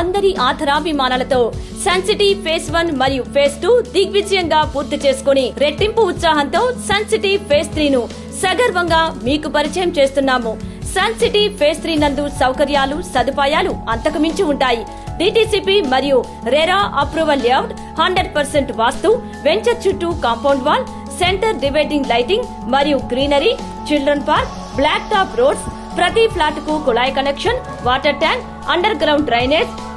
అందరి ఆధరాభిమానాలతో sun city phase phase one మరియు phase two దిగ్విజయంగా పూర్తి చేసుకుని రెట్టింపు ఉత్సాహంతో సన్సిటీ ఫేజ్ సగర్వంగా మీకు పరిచయం చేస్తున్నాము. సన్ సిటీ ఫేజ్ త్రీ నందు సౌకర్యాలు సదుపాయాలు అంతకుమించి ఉంటాయి. డిటిసిపి మరియు RERA approval layout hundred percent vastu venture చుట్టూ compound wall center dividing lighting మరియు greenery children park black top roads ప్రతి ఫ్లాట్కు కుళాయి connection water tank underground drainage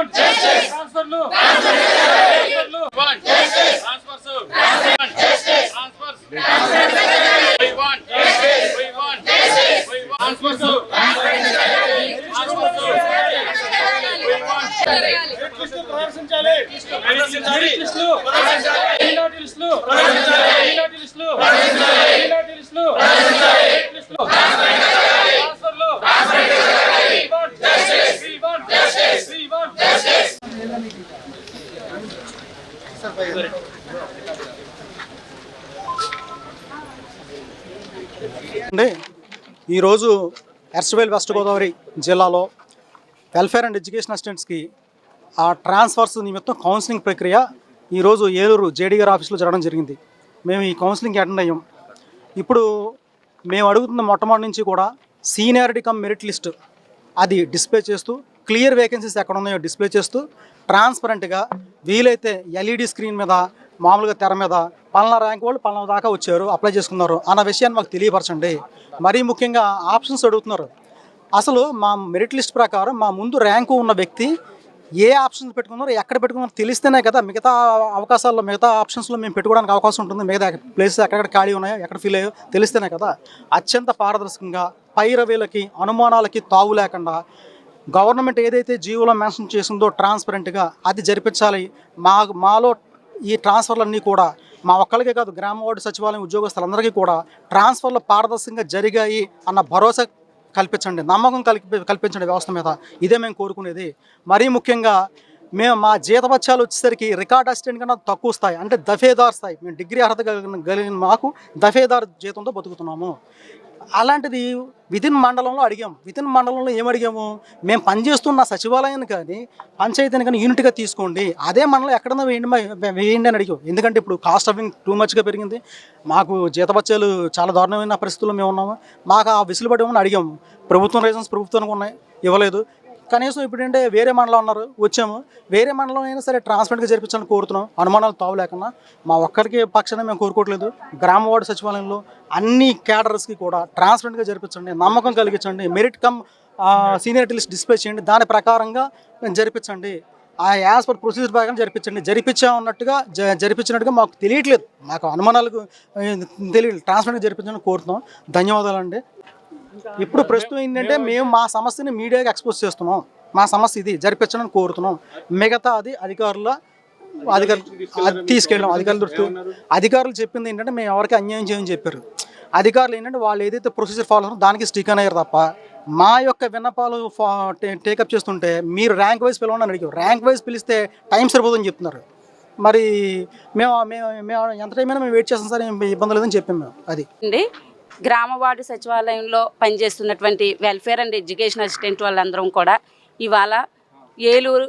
want justice. Transfer law. Transfer law. Want justice. Transfer so. Want justice. Transfer. We want justice. We want justice. We want transfer so. Transfer so. We want merit list ప్రదర్శించాలి merit list ప్రదర్శించాలి ఈనాటి లిస్టులు ప్రదర్శించాలి ఈనాటి లిస్టులు ప్రదర్శించాలి ఈనాటి లిస్టులు ప్రదర్శించాలి మెరిట్ లిస్టులు ట్రాన్స్ఫర్లు We want justice. We want justice. We want justice. అండి ఈరోజు ఎర్స్వేల్ వెస్ట్ గోదావరి జిల్లాలో వెల్ఫేర్ అండ్ ఎడ్యుకేషన్ అసిస్టెంట్స్కి ఆ ట్రాన్స్ఫర్స్ నిమిత్తం కౌన్సిలింగ్ ప్రక్రియ ఈరోజు ఏలూరు జేడీఆర్ ఆఫీస్లో జరగడం జరిగింది. మేము ఈ కౌన్సిలింగ్కి అటెండ్ అయ్యాం. ఇప్పుడు మేము అడుగుతున్న మొట్టమొదటి నుంచి కూడా సీనియారిటీ కమ్ మెరిట్ లిస్ట్ అది డిస్ప్లే చేస్తూ క్లియర్ వేకెన్సీస్ ఎక్కడ ఉన్నాయో డిస్ప్లే చేస్తూ ట్రాన్స్పరెంట్గా వీలైతే ఎల్ఈడి స్క్రీన్ మీద మామూలుగా తెర మీద పలానా ర్యాంక్ వాళ్ళు పలానా దాకా వచ్చారు అప్లై చేసుకున్నారు అన్న విషయాన్ని మాకు తెలియపరచండి. మరీ ముఖ్యంగా ఆప్షన్స్ అడుగుతున్నారు. అసలు మా మెరిట్ లిస్ట్ ప్రకారం మా ముందు ర్యాంకు ఉన్న వ్యక్తి ఏ ఆప్షన్స్ పెట్టుకున్నారో ఎక్కడ పెట్టుకున్నారో తెలిస్తేనే కదా మిగతా అవకాశాల్లో మిగతా ఆప్షన్స్లో మేము పెట్టుకోవడానికి అవకాశం ఉంటుంది. మిగతా ప్లేసెస్ ఎక్కడెక్కడ ఖాళీ ఉన్నాయో ఎక్కడ ఫీల్ అయ్యో తెలిస్తేనే కదా. అత్యంత పారదర్శకంగా పైరవీలకి అనుమానాలకి తావు లేకుండా గవర్నమెంట్ ఏదైతే జీవోలో మెన్షన్ చేసిందో ట్రాన్స్పరెంట్గా అది జరిపించాలి. మా మాలో ఈ ట్రాన్స్ఫర్లన్నీ కూడా మా ఒక్కరికే కాదు గ్రామ వార్డు సచివాలయం ఉద్యోగస్తులందరికీ కూడా ట్రాన్స్ఫర్లు పారదర్శకంగా జరిగాయి అన్న భరోసా కల్పించండి నమ్మకం కల్పి కల్పించండి వ్యవస్థ మీద. ఇదే మేము కోరుకునేది. మరీ ముఖ్యంగా మేము మా జీతపత్యాలు వచ్చేసరికి రికార్డ్ అసిస్టెంట్ కన్నా తక్కువ స్థాయి అంటే దఫేదార్ స్థాయి. మేము డిగ్రీ అర్హత కలిగిన మాకు దఫేదార్ జీతంతో బతుకుతున్నాము. అలాంటిది విధిన్ మండలంలో అడిగాము. విధిన్ మండలంలో ఏం అడిగాము మేము పనిచేస్తున్న సచివాలయాన్ని కానీ పంచాయతీని కానీ యూనిట్గా తీసుకోండి. అదే మండలం ఎక్కడన్నా వేయండి వేయండి అని అడిగాం ఎందుకంటే ఇప్పుడు కాస్ట్ ఆఫ్ లివింగ్ టూ మచ్గా పెరిగింది. మాకు జీతపత్యాలు చాలా దారుణమైన పరిస్థితుల్లో మేము ఉన్నాము. మాకు ఆ విసులుబడి ఇవ్వమని అడిగాము. ప్రభుత్వం రీజన్స్ ప్రభుత్వానికి ఉన్నాయి. ఇవ్వలేదు. కనీసం ఇప్పుడంటే వేరే మండలం ఉన్నారు వచ్చాము. వేరే మండలం అయినా సరే ట్రాన్స్పరెంట్గా జరిపించాలని కోరుతున్నాం. అనుమానాలు తావు లేకుండా మా ఒక్కరికి పక్షాన మేము కోరుకోవట్లేదు. గ్రామ వార్డు సచివాలయంలో అన్ని క్యాడర్స్కి కూడా ట్రాన్స్పరెంట్గా జరిపించండి నమ్మకం కలిగించండి merit cum senior list display చేయండి. దాని ప్రకారంగా మేము జరిపించండి. ఆ యాజ్ పర్ ప్రొసీజర్ ప్రకారం జరిపించండి. జరిపించామన్నట్టుగా జ జరిపించినట్టుగా మాకు తెలియట్లేదు. మాకు అనుమానాలకు తెలియదు ట్రాన్స్పరెంట్గా జరిపించని కోరుతున్నాం. ధన్యవాదాలండి. ఇప్పుడు ప్రస్తుతం ఏంటంటే మేము మా సమస్యని మీడియాకి ఎక్స్పోజ్ చేస్తున్నాం. మా సమస్య ఇది జరిపించడానికి కోరుతున్నాం. మిగతా అది అధికారుల అధికారులు అది తీసుకెళ్ళాం అధికారుల దృష్టి. అధికారులు చెప్పింది ఏంటంటే మేము ఎవరికి అన్యాయం చేయమని చెప్పారు. అధికారులు ఏంటంటే వాళ్ళు ఏదైతే ప్రొసీజర్ ఫాలో అవుతారో దానికి స్టిక్ అయ్యారు తప్ప మా యొక్క విన్నపాలు టేకప్ చేస్తుంటే మీరు ర్యాంక్ వైజ్ పిలవండి అని అడిగారు. ర్యాంక్ వైజ్ పిలిస్తే టైం సరిపోదని చెప్తున్నారు. మరి మేము మేము మేము ఎంత టైం అయినా మేము వెయిట్ చేస్తాం సార్ ఇబ్బంది లేదని చెప్పాం మేము అది. అండి గ్రామ వార్డు సచివాలయంలో పనిచేస్తున్నటువంటి వెల్ఫేర్ అండ్ ఎడ్యుకేషన్ అసిస్టెంట్ వాళ్ళందరం కూడా ఇవాళ ఏలూరు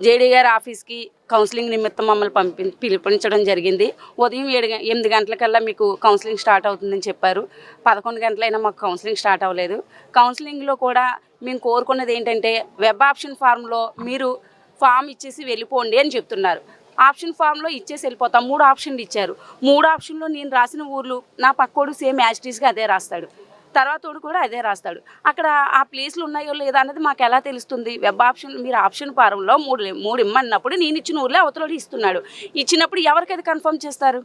జేడీ గారి ఆఫీస్కి కౌన్సిలింగ్ నిమిత్తం మమ్మల్ని పంపి పిలిపించడం జరిగింది. ఉదయం ఏడు ఎనిమిది గంటలకల్లా మీకు కౌన్సిలింగ్ స్టార్ట్ అవుతుందని చెప్పారు. పదకొండు గంటలైనా మాకు కౌన్సిలింగ్ స్టార్ట్ అవ్వలేదు. కౌన్సిలింగ్లో కూడా మేము కోరుకున్నది ఏంటంటే వెబ్ ఆప్షన్ ఫామ్లో మీరు ఫామ్ ఇచ్చేసి వెళ్ళిపోండి అని చెప్తున్నారు. ఆప్షన్ ఫామ్లో ఇచ్చేసి వెళ్ళిపోతాం. మూడు ఆప్షన్లు ఇచ్చారు. మూడు ఆప్షన్లో నేను రాసిన ఊర్లు నా పక్కోడు సేమ్ యాజిటీస్గా అదే రాస్తాడు. తర్వాతోడు కూడా అదే రాస్తాడు. అక్కడ ఆ ప్లేస్లు ఉన్నాయో లేదా అన్నది మాకు ఎలా తెలుస్తుంది? వెబ్ ఆప్షన్ మీరు ఆప్షన్ ఫారంలో మూడు మూడు ఇమ్మన్నప్పుడు నేను ఇచ్చిన ఊర్లో అవతలోడు ఇస్తున్నాడు. ఇచ్చినప్పుడు ఎవరికి అది కన్ఫర్మ్ చేస్తారు?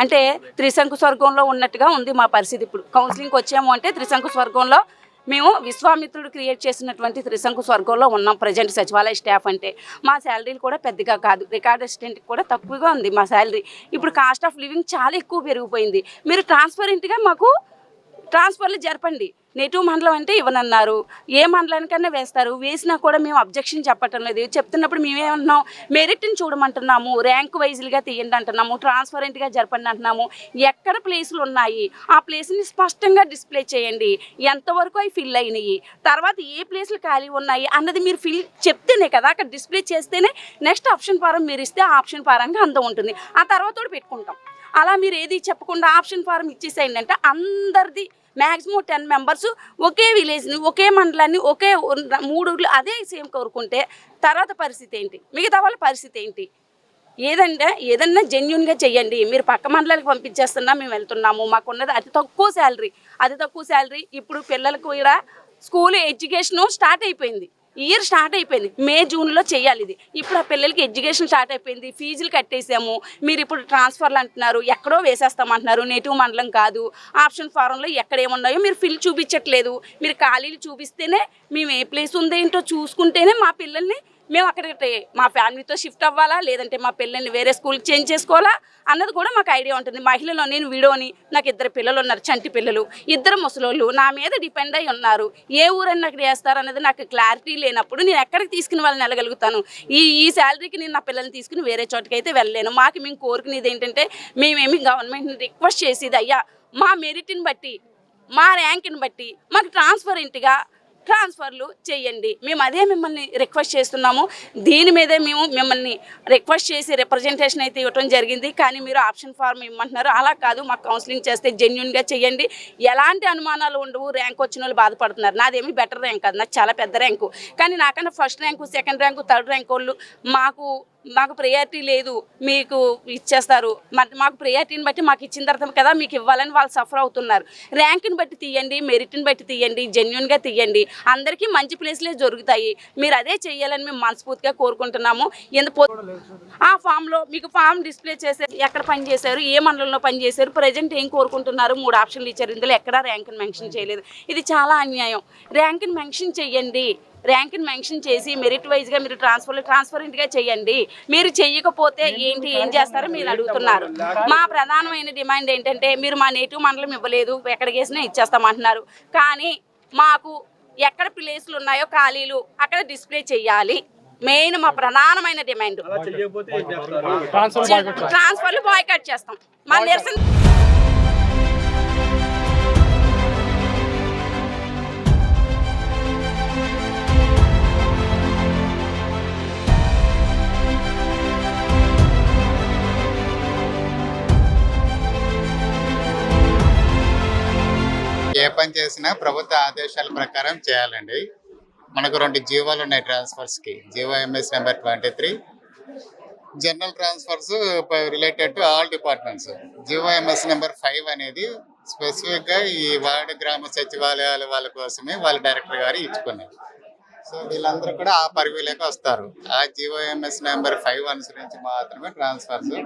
అంటే త్రిశంకు స్వర్గంలో ఉన్నట్టుగా ఉంది మా పరిస్థితి ఇప్పుడు. కౌన్సిలింగ్కి వచ్చాము అంటే త్రిశంకు స్వర్గంలో మేము విశ్వామిత్రుడు క్రియేట్ చేసినటువంటి త్రిశంకు స్వర్గంలో ఉన్నాం ప్రజెంట్ సచివాలయ స్టాఫ్ అంటే. మా శాలరీలు కూడా పెద్దగా కాదు. రికార్డ్ అసిస్టెంట్కి కూడా తక్కువగా ఉంది మా శాలరీ. ఇప్పుడు కాస్ట్ ఆఫ్ లివింగ్ చాలా ఎక్కువ పెరిగిపోయింది. మీరు ట్రాన్స్పరెంట్గా మాకు ట్రాన్స్ఫర్లు జరపండి. నెటివ్ మండలం అంటే ఇవ్వనన్నారు. ఏ మండలానికన్నా వేస్తారు. వేసినా కూడా మేము అబ్జెక్షన్ చెప్పటం లేదు. చెప్తున్నప్పుడు మేమేమంటున్నాం? మెరిట్ని చూడమంటున్నాము. ర్యాంక్ వైజ్లుగా తీయండి అంటున్నాము. ట్రాన్స్పరెంట్గా జరపండి అంటున్నాము. ఎక్కడ ప్లేసులు ఉన్నాయి? ఆ ప్లేస్ని స్పష్టంగా డిస్ప్లే చేయండి. ఎంతవరకు అవి ఫిల్ అయినాయి? తర్వాత ఏ ప్లేసులు ఖాళీ ఉన్నాయి? అన్నది మీరు ఫిల్ చెప్తేనే కదా అక్కడ డిస్ప్లే చేస్తేనే నెక్స్ట్ ఆప్షన్ ఫారం మీరు ఇస్తే ఆప్షన్ ఫారంగా అందం ఉంటుంది. ఆ తర్వాత పెట్టుకుంటాం. అలా మీరు ఏది చెప్పకుండా ఆప్షన్ ఫారం ఇచ్చేసేయండి అంటే అందరిది మ్యాక్సిమం టెన్ మెంబర్స్ ఒకే విలేజ్ని ఒకే మండలాన్ని ఒకే మూడు అదే సేమ్ కోరుకుంటే తర్వాత పరిస్థితి ఏంటి? మిగతా వాళ్ళ పరిస్థితి ఏంటి? ఏదంటే ఏదన్నా జెన్యున్గా చెయ్యండి. మీరు పక్క మండలాలకు పంపించేస్తున్నా మేము వెళ్తున్నాము. మాకున్నది అతి తక్కువ శాలరీ. అతి తక్కువ శాలరీ ఇప్పుడు పిల్లలకు కూడా స్కూల్ ఎడ్యుకేషన్ స్టార్ట్ అయిపోయింది. ఇయర్ స్టార్ట్ అయిపోయింది. మే జూన్లో చేయాలి ఇది. ఇప్పుడు ఆ పిల్లలకి ఎడ్యుకేషన్ స్టార్ట్ అయిపోయింది. ఫీజులు కట్టేసాము. మీరు ఇప్పుడు ట్రాన్స్ఫర్లు అంటున్నారు. ఎక్కడో వేసేస్తామంటున్నారు నేటివ్ మండలం కాదు. ఆప్షన్ ఫారంలో ఎక్కడ ఏమున్నాయో మీరు ఫిల్ చూపించట్లేదు. మీరు ఖాళీలు చూపిస్తేనే మేము ఏ ప్లేస్ ఉందేంటో చూసుకుంటేనే మా పిల్లల్ని మేము అక్కడికి మా ఫ్యామిలీతో షిఫ్ట్ అవ్వాలా? లేదంటే మా పిల్లల్ని వేరే స్కూల్కి చేంజ్ చేసుకోవాలా? అన్నది కూడా మాకు ఐడియా ఉంటుంది. మహిళలో నేను విడోని నాకు ఇద్దరు పిల్లలు ఉన్నారు చంటి పిల్లలు. ఇద్దరు ముసలోళ్ళు నా మీద డిపెండ్ అయి ఉన్నారు. ఏ ఊరని నాకు వేస్తారు అన్నది నాకు క్లారిటీ లేనప్పుడు నేను ఎక్కడికి తీసుకుని వాళ్ళని వెళ్ళగలుగుతాను? ఈ ఈ శాలరీకి నేను నా పిల్లల్ని తీసుకుని వేరే చోటుకి అయితే వెళ్ళలేను. మాకు మేము కోరుకునేది ఏంటంటే మేమేమి గవర్నమెంట్ని రిక్వెస్ట్ చేసేది అయ్యా మా మెరిట్ని బట్టి మా ర్యాంక్ని బట్టి మాకు ట్రాన్స్పరెంట్గా ట్రాన్స్ఫర్లు చేయండి. మేము అదే మిమ్మల్ని రిక్వెస్ట్ చేస్తున్నాము. దీని మీదే మేము మిమ్మల్ని రిక్వెస్ట్ చేసి రిప్రజెంటేషన్ అయితే ఇవ్వటం జరిగింది. కానీ మీరు ఆప్షన్ ఫార్మ్ ఇవ్వమంటున్నారు అలా కాదు మాకు కౌన్సిలింగ్ చేస్తే జెన్యున్గా చేయండి. ఎలాంటి అనుమానాలు ఉండవు. ర్యాంక్ వచ్చిన వాళ్ళు బాధపడుతున్నారు. నాదేమి బెటర్ ర్యాంక్ కాదు. నాకు చాలా పెద్ద ర్యాంకు కానీ నాకన్నా first rank second rank third rank వాళ్ళు మాకు మాకు ప్రయారిటీ లేదు మీకు ఇచ్చేస్తారు. మరి మాకు ప్రయారిటీని బట్టి మాకు ఇచ్చిన తర్వాత కదా మీకు ఇవ్వాలని వాళ్ళు సఫర్ అవుతున్నారు. ర్యాంక్ని బట్టి తీయండి మెరిట్ని బట్టి తీయండి జెన్యున్గా తీయండి. అందరికీ మంచి ప్లేస్లే జరుగుతాయి. మీరు అదే చేయాలని మేము మనస్ఫూర్తిగా కోరుకుంటున్నాము. ఎందుకు ఆ ఫామ్లో మీకు ఫామ్ డిస్ప్లే చేశారు ఎక్కడ పని చేశారు ఏ మండలంలో పని చేశారు ప్రజెంట్ ఏం కోరుకుంటున్నారు? మూడు ఆప్షన్లు ఇచ్చారు. ఇందులో ఎక్కడా ర్యాంక్ని మెన్షన్ చేయలేదు. ఇది చాలా అన్యాయం. ర్యాంక్ని మెన్షన్ చేయండి. ర్యాంక్ని మెన్షన్ చేసి మెరిట్ వైజ్గా మీరు ట్రాన్స్ఫర్ ట్రాన్స్పరెంట్గా చేయండి. మీరు చెయ్యకపోతే ఏంటి ఏం చేస్తారో మీరు అడుగుతున్నారు. మా ప్రధానమైన డిమాండ్ ఏంటంటే మీరు మా నేటివ్ మండలం ఇవ్వలేదు ఎక్కడికి వేసినా ఇచ్చేస్తామంటున్నారు కానీ మాకు ఎక్కడ ప్లేస్లు ఉన్నాయో ఖాళీలు అక్కడ డిస్ప్లే చేయాలి. మెయిన్ మా ప్రధానమైన డిమాండ్ ట్రాన్స్ఫర్లు బాయ్కట్ చేస్తాం. మా నిరసన పని చేసినా ప్రభుత్వ ఆదేశాల ప్రకారం చేయాలండి. మనకు రెండు జీవోలు ఉన్నాయి ట్రాన్స్ఫర్స్కి GO MS number twenty three. General transfers related to all departments. GO MS number five అనేది స్పెసిఫిక్గా ఈ వార్డు గ్రామ సచివాలయాల వాళ్ళ కోసమే వాళ్ళ డైరెక్టర్ గారు ఇచ్చుకున్నారు సో వీళ్ళందరూ కూడా ఆ పరిధిలోకి వస్తారు. ఆ జీఓఎంఎస్ నెంబర్ ఫైవ్ అనుసరించి మాత్రమే ట్రాన్స్ఫర్స్.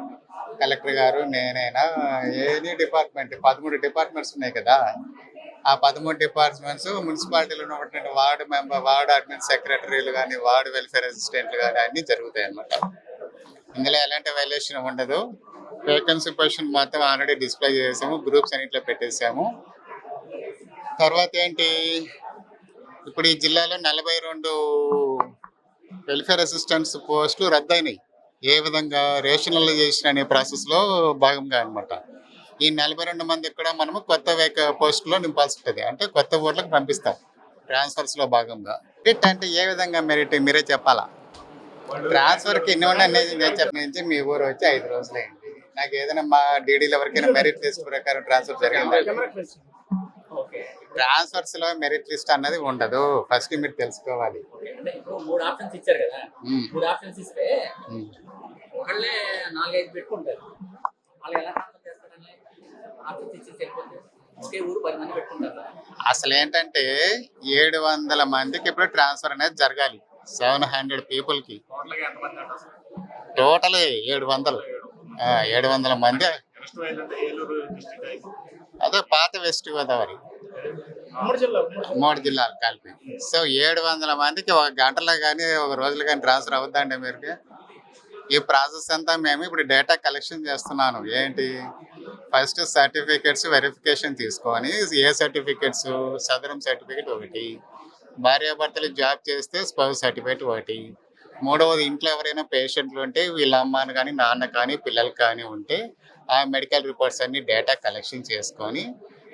కలెక్టర్ గారు నేనైనా ఎనీ డిపార్ట్మెంట్ పదమూడు డిపార్ట్మెంట్స్ ఉన్నాయి కదా. ఆ పదమూడు డిపార్ట్మెంట్స్ మున్సిపాలిటీలో ఉన్నటువంటి వార్డు మెంబర్ వార్డు అడ్మిన్ సెక్రటరీలు కానీ వార్డు వెల్ఫేర్ అసిస్టెంట్లు కానీ అన్నీ జరుగుతాయి అన్నమాట. ఇందులో ఎలాంటి వైలేషన్ ఉండదు. వేకెన్సీ పొజిషన్ మొత్తం ఆల్రెడీ డిస్ప్లే చేసాము గ్రూప్స్ అన్నింటిలో పెట్టేసాము. తర్వాత ఏంటి? ఇప్పుడు ఈ జిల్లాలో నలభై రెండు వెల్ఫేర్ అసిస్టెంట్స్ పోస్టులు రద్దయినాయి. ఏ విధంగా రేషనలైజేషన్ అనే ప్రాసెస్లో భాగంగా అన్నమాట. ఈ నలభై రెండు మందికి కూడా మనము కొత్త వేక పోస్టులో నింపాల్సి ఉంటుంది అంటే కొత్త ఊర్లకు పంపిస్తాం ట్రాన్స్ఫర్స్లో భాగంగా. మెరిట్ అంటే ఏ విధంగా మెరిట్ మీరే చెప్పాలా? ట్రాన్స్ఫర్కి ఎన్ని ఉన్నాయి నేను చెప్పిన నుంచి మీ ఊరు వచ్చి ఐదు రోజులు. అయింది నాకు ఏదైనా మా డీడీలో ఎవరికైనా మెరిట్ లిస్ట్ ప్రకారం ట్రాన్స్ఫర్ జరిగింది? ట్రాన్స్ఫర్స్లో మెరిట్ లిస్ట్ అన్నది ఉండదు. ఫస్ట్ మీరు తెలుసుకోవాలి. మూడు ఆప్షన్స్ ఇచ్చారు కదా. మ్మ్. మూడు ఆప్షన్స్ ఇస్తే ఉమ్. ఒకళ్ళే నాలుగైదు పెట్టుకుంటారు. వాళ్ళు ఎలా ట్రాన్స్ఫర్ చేస్తారని ఆప్షన్స్ ఇచ్చేసి వెళ్ళిపోతే ఒకే ఊరు పది మంది పెట్టుకుంటారు అసలు ఏంటంటే ఏడు వందల మందికి ఇప్పుడు ట్రాన్స్ఫర్ అనేది జరగాలి. సెవెన్ హండ్రెడ్ పీపుల్కి టోటల్ ఏడు వందలు. ఏడు వందల మంది. అదే పాత వెస్ట్ గోదావరి మూడు జిల్లాలు కలిపి. సో ఏడు వందల మందికి ఒక గంటలో కానీ ఒక రోజులు కానీ ట్రాన్స్ఫర్ అవుద్దండి మీరు ఈ ప్రాసెస్ అంతా మేము ఇప్పుడు డేటా కలెక్షన్ చేస్తున్నాను. ఏంటి? ఫస్ట్ సర్టిఫికేట్స్ వెరిఫికేషన్ తీసుకొని ఏ సర్టిఫికేట్స్ సదరం సర్టిఫికేట్ ఒకటి భార్యాభర్తలు జాబ్ చేస్తే స్పౌస్ సర్టిఫికేట్ ఒకటి. మూడవది ఇంట్లో ఎవరైనా పేషెంట్లు ఉంటే వీళ్ళ అమ్మాని కానీ నాన్న కానీ పిల్లలు కానీ ఉంటే ఆ మెడికల్ రిపోర్ట్స్ అన్ని డేటా కలెక్షన్ చేసుకొని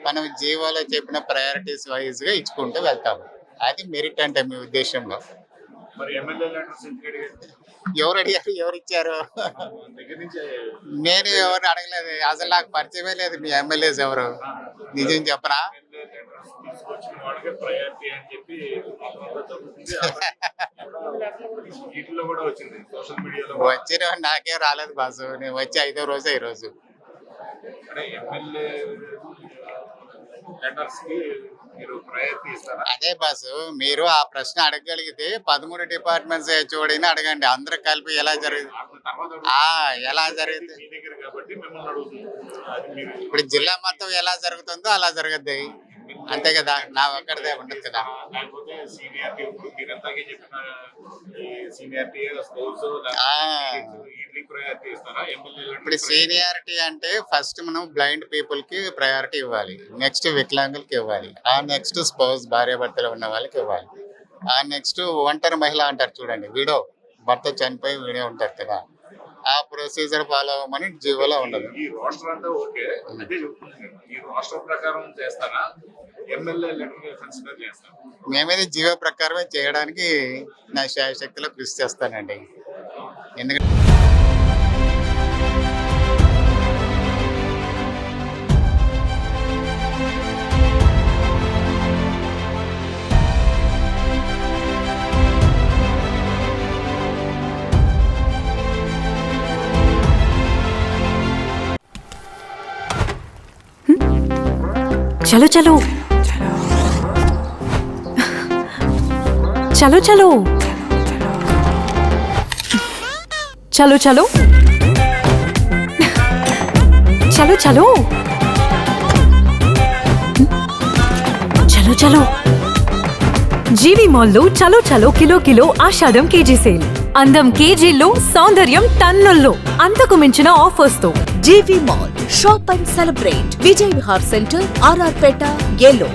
మనం జీవోలో చెప్పిన ప్రయారిటీస్ వైజ్గా ఇచ్చుకుంటూ వెళ్తాము. అది మెరిట్ అంటే మీ ఉద్దేశంలో. ఎవరు అడిగారు ఎవరు ఇచ్చారు? నేను ఎవరు అడగలేదు. అసలు నాకు పరిచయమే లేదు మీ ఎమ్మెల్యేస్ ఎవరు? నిజం చెప్పరా? వచ్చిన నాకేం రాలేదు బాసు. నేను వచ్చి ఐదో రోజు ఈ రోజు అదే బాసు మీరు ఆ ప్రశ్న అడగగలిగితే పదమూడు డిపార్ట్మెంట్స్ చూడని అడగండి. అందరూ కలిపి ఎలా జరుగుతుంది? ఆ ఎలా జరుగుతుంది? ఇప్పుడు జిల్లా మొత్తం ఎలా జరుగుతుందో అలా జరుగుద్ది. అంతే కదా నా ఒక్కడిదే ఉండదు కదా. ఇప్పుడు సీనియారిటీ అంటే ఫస్ట్ మనం బ్లైండ్ పీపుల్కి ప్రయారిటీ ఇవ్వాలి. నెక్స్ట్ వికలాంగులకి ఇవ్వాలి. ఆ నెక్స్ట్ స్పౌస్ భార్య భర్తలు ఉన్న వాళ్ళకి ఇవ్వాలి. ఆ నెక్స్ట్ ఒంటరి మహిళ అంటారు చూడండి వీడో. భర్త చనిపోయి వీడే ఉంటారు కదా. ఆ ప్రొసీజర్ ఫాలో అవ్వమని జీవోలో ఉండదు. ఈ రోస్టర్ అంతా ఓకే. అదే చెప్తున్నాను ఈ రోస్టర్ ప్రకారం చేస్తారా? ఎమ్మెల్యే లెటర్ కన్సిడర్ చేస్తారా? మేమేది జీవో ప్రకారమే చేయడానికి నా శాయశక్తిలో కృషి చేస్తానండి. ఎందుకంటే చలో చలో. చలో చలో. చలో చలో. చలో చలో. చలో చలో. జీవి మాల్లో చలో చలో కిలో కిలో ఆషాదం కేజీ సేల్. అందం కేజీల్లో సౌందర్యం టన్నుల్లో. అంతకు మించిన ఆఫర్స్తో GV mall shop and celebrate Vijay Vihar center RR Peta ఏలో